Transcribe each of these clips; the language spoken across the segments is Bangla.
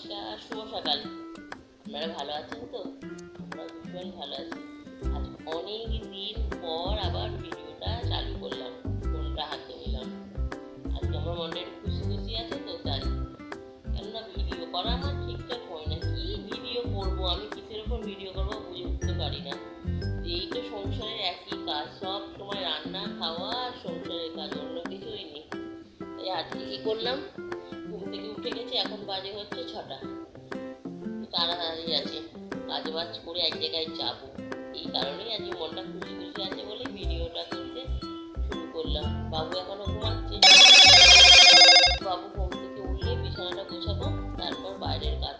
নমস্কার শুভ সকাল। আপনারা ভালো আছেন তো? আমরা ভীষণ ভালো আছি। আজ অনেক দিন পর আবার ভিডিওটা চালু করলাম, ফোনটা হাতে নিলাম। আজকে আমার একটু খুশি খুশি আছে তো, তাই। কেননা ভিডিও করা আমার ঠিকঠাক হয় না। কি ভিডিও করব? আমি কিসের উপর ভিডিও করব বুঝে উঠতে পারি না। এই তো সংসারের একই কাজ, সব সময় রান্না, খাওয়া, সংসারের কাজ, অন্য কিছুই নেই। তাই আজকে কী করলাম? এখন বাজে হচ্ছে ছটা। তাড়াতাড়ি আছে। কাজ বাজ করে এক জায়গায় যাব। এই কারণেই আজকে মনটা খুশি খুশি আছে বলে ভিডিওটা করতে শুরু করলাম। বাবু এখনও ঘুমাচ্ছে। বাবু ঘুম থেকে উঠলে বিছানাটা গোছাবো, তারপর বাইরের কাজ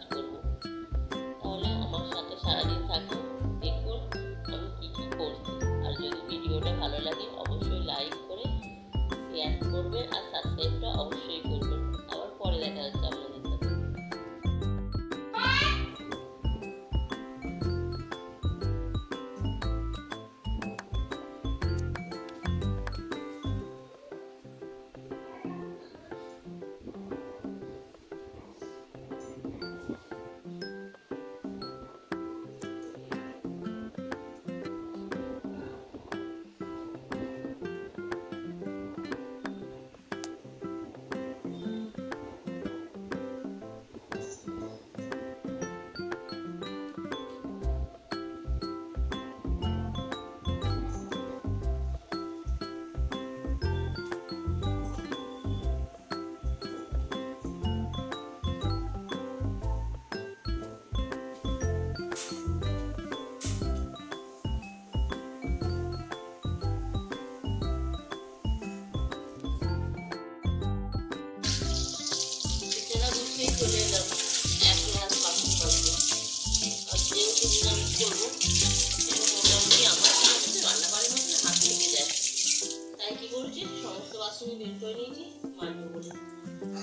করে নিয়েছি বলে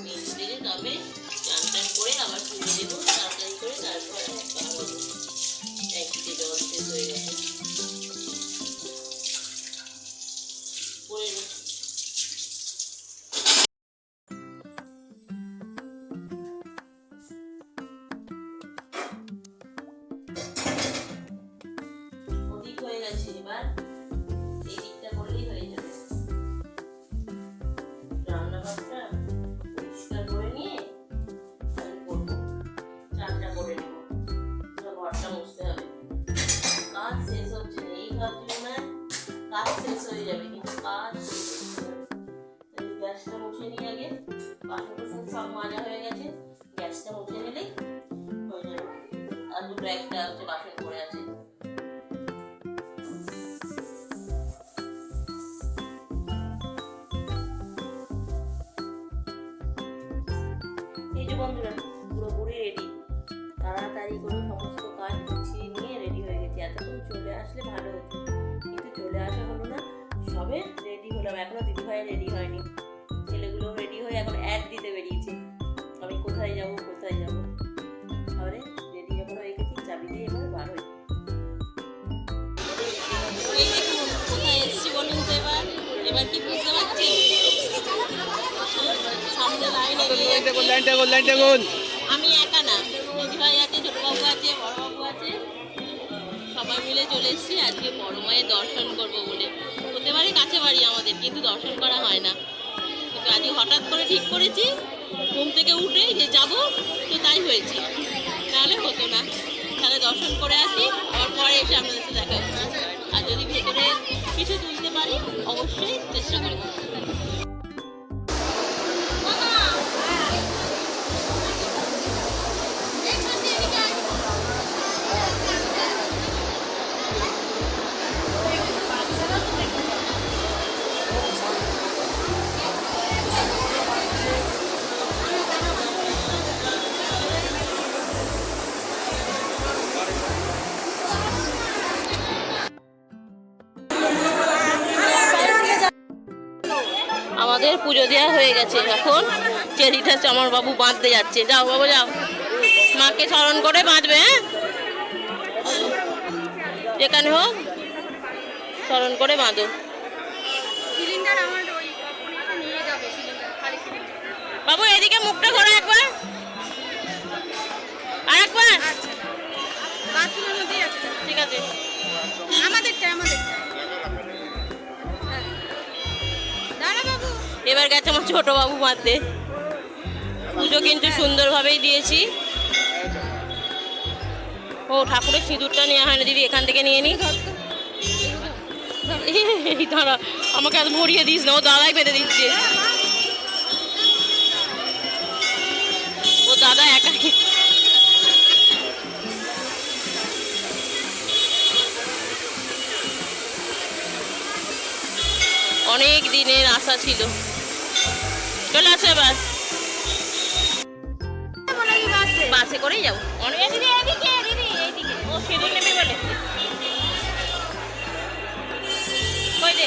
মেজে টেজে তবে চান টান করে আবার পুজো দেবো তাড়াতাড়ি করে তারপরে খাওয়াবো জল হয়ে গেছে এবার। ভাবছিলাম না কাজ শেষ হয়ে যাবে কিন্তু কাজ গ্যাসটা মুছে নিয়ে আগে বাসন টাসন সব মাজা হয়ে গেছে গ্যাসটা মুছে নিলেই হয়ে যাবে আর দুটো একটা হচ্ছে বাসন পড়ে আছে এই যে বন্ধুরা চলে আসলে ভালো হতো। কিন্তু চলে আসা হলো না। সবে রেডি হলাম। এখনও দিদিভাই রেডি হয়নি। ছেলেগুলো রেডি হয়ে এখন অ্যাড দিতে বেরিয়েছে। আমি কোথায় যাব কোথায় যাব? তাহলে রেডি যখন হয়ে গেছি চাবি দিয়ে এবার বার হই। কোথায় এসেছি বলুন তো এবার? এবার কি বুঝতে পারছেন সামনে লাইন এগিয়ে লাইনটা কোন লাইনটা কোন লাইনটা আমি একা না। দিদিভাই আছে সবাই মিলে চলে এসেছি। আজকে বড় মায়ের দর্শন করব বলে। হতে পারে কাছে বাড়ি আমাদের, কিন্তু দর্শন করা হয় না। কিন্তু আজকে হঠাৎ করে ঠিক করেছি, ঘুম থেকে উঠে যে যাব, তো তাই হয়েছে। তাহলে হতো না। তাহলে দর্শন করে আসি, আবার পরে এসে আপনাদের সাথে দেখা আর যদি ভেতরে কিছু তুলতে পারি, অবশ্যই চেষ্টা করব। আমাদের পুজো দেওয়া হয়ে গেছে এখন। চেরিটা চামার বাবু বাঁধতে যাচ্ছে। যাও বাবু যাও। মাকে স্মরণ করে বাঁধবে হ্যাঁ? যেখানে হোক স্মরণ করে বাঁধো। আমার বাবু এদিকে মুখটা ঘোরা একবার। আচ্ছা। বাথরুমের মধ্যেই আছে। ঠিক আছে। আমাদেরটা আমাদেরটা এবার গেছে আমার ছোট বাবু মারতে। পুজো কিন্তু সুন্দরভাবেই দিয়েছি। ও, ঠাকুরের সিঁদুরটা নেওয়া হয় না দিদি এখান থেকে নিয়ে এই, দাঁড়া, আমাকে এত ভরিয়ে দিস না, ও দাদাই বেঁধে দিচ্ছে। ও, দাদা একাই। অনেক দিনের আশা ছিল। চলে আসো বাসে বাসে করেই যাব। অনেক দিদি এদিকে দিদি এইদিকে ও সিঁদুর নেবে বলে। কই দে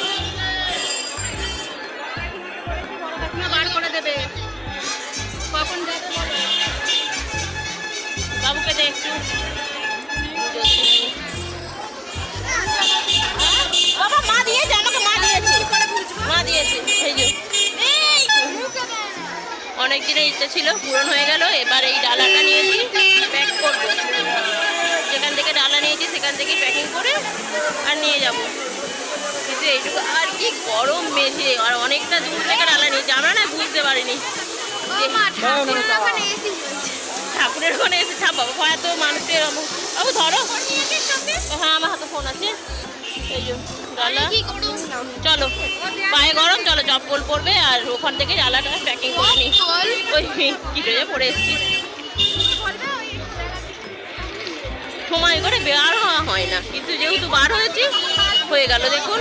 বার করে দেবে। কখন যাবে বাবুকে দে একটু। অনেক দিনের ইচ্ছা ছিল পূরণ হয়ে গেল এবার এই ডালাটা নিয়েছি প্যাক করব। যেখান থেকে ডালা নিয়েছি সেখান থেকে প্যাকিং করে আর নিয়ে যাব। কিন্তু এইটুকু আর কি গরম মেঝে আর অনেকটা দূর থেকে ডালা নিয়েছি। আমরা না বুঝতে পারিনি যে ওখানে এসি ঠাকুরের ওখানে এসে থাপ বাবা ভয় তো মানুষের বাবু ধরো। হ্যাঁ আমার হাতে ফোন আছে। এই গরম চলো পায়ে গরম চলো চপ্পল পরবে আর ওখান থেকে ডালাটা প্যাকিং করে নি ওই কি যে পরে এসছি। সময় করে বের হওয়া হয় না। কিন্তু যেহেতু বার হয়েছি হয়ে গেল দেখুন।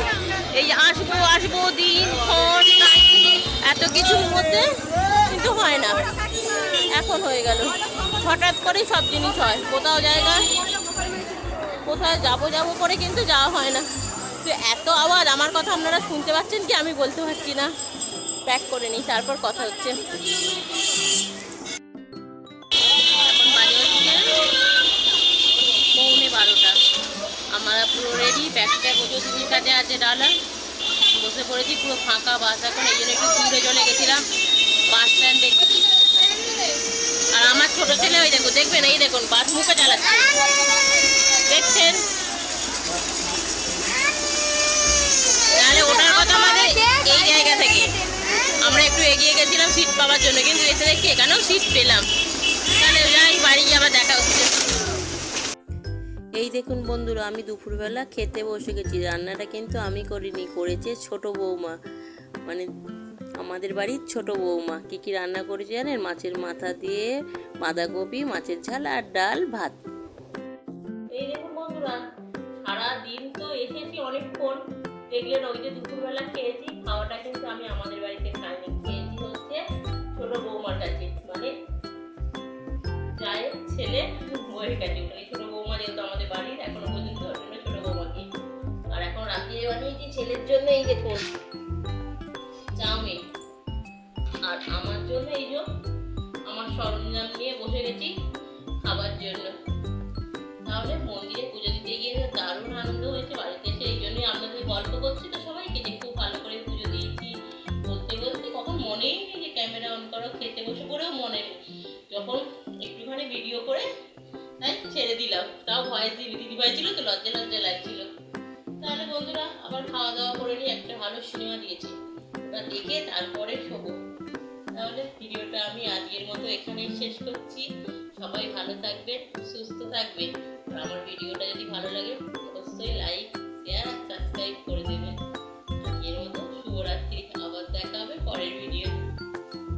এই আসব আসব দিন ক্ষণ এত কিছুর মধ্যে কিন্তু হয় না। এখন হয়ে গেল। হঠাৎ করেই সব জিনিস হয়। কোথাও জায়গা কোথাও যাব যাব করে কিন্তু যাওয়া হয় না। তো এত আওয়াজ, আমার কথা আপনারা শুনতে পাচ্ছেন কি? আমি বলতে পারছি না। প্যাক করে নিই, তারপর কথা হচ্ছে। আমরা পুরো রেডি ব্যাগ ট্যাগ ওজো দিদির কাছে আছে ডালা। বসে পড়েছি পুরো ফাঁকা বাস। এখন এই জন্য একটু দূরে চলে গেছিলাম, বাস স্ট্যান্ড দেখছি আর আমার ছোট ছেলে, ওই দেখো, দেখবেন? এই দেখুন, বাস মুখে চালাচ্ছে। দেখছেন? তাহলে ওটার কথা মানে এই জায়গা থেকে। আমরা একটু এগিয়ে গেছিলাম সিট পাওয়ার জন্য, কিন্তু এসে দেখি এখানেও সিট পেলাম। তাহলে যাই, বাড়ি গিয়ে আবার দেখা হচ্ছে। এই দেখুন বন্ধুরা, আমি দুপুরবেলা খেতে বসে গেছি। রান্নাটা কিন্তু আমি করিনি, করেছে ছোট বৌমা। মানে আমাদের বাড়ির ছোট বৌমা। কি কি রান্না করেছে জানেন? মাছের মাথা দিয়ে বাঁধাকপি, মাছের ঝাল আর ডাল ভাত। সারা দিন তো এসেছি অনেকক্ষণ। দেখলেন ওই যে দুপুরবেলা খেয়েছি, খাওয়াটা কিন্তু আমি আমাদের বাড়িতে খাইনি, খেয়েছি হচ্ছে ছোট বৌমার কাছে মানে। চায়ের ছেলে বইয়ের কাছে। ওই ছোট বৌমা যেহেতু আমাদের বাড়ির, এখনও পর্যন্ত ছোট বৌমাকে। আর এখন রাত্রে বানিয়েছি ছেলের জন্য এই যে দেখুন তারপরে শোবো। তাহলে ভিডিওটা আমি আজকের মতো এখানেই শেষ করছি। সবাই ভালো থাকবে সুস্থ থাকবে আর আমার ভিডিওটা যদি ভালো লাগে, অবশ্যই লাইক শেয়ার আর সাবস্ক্রাইব করে দেবেন।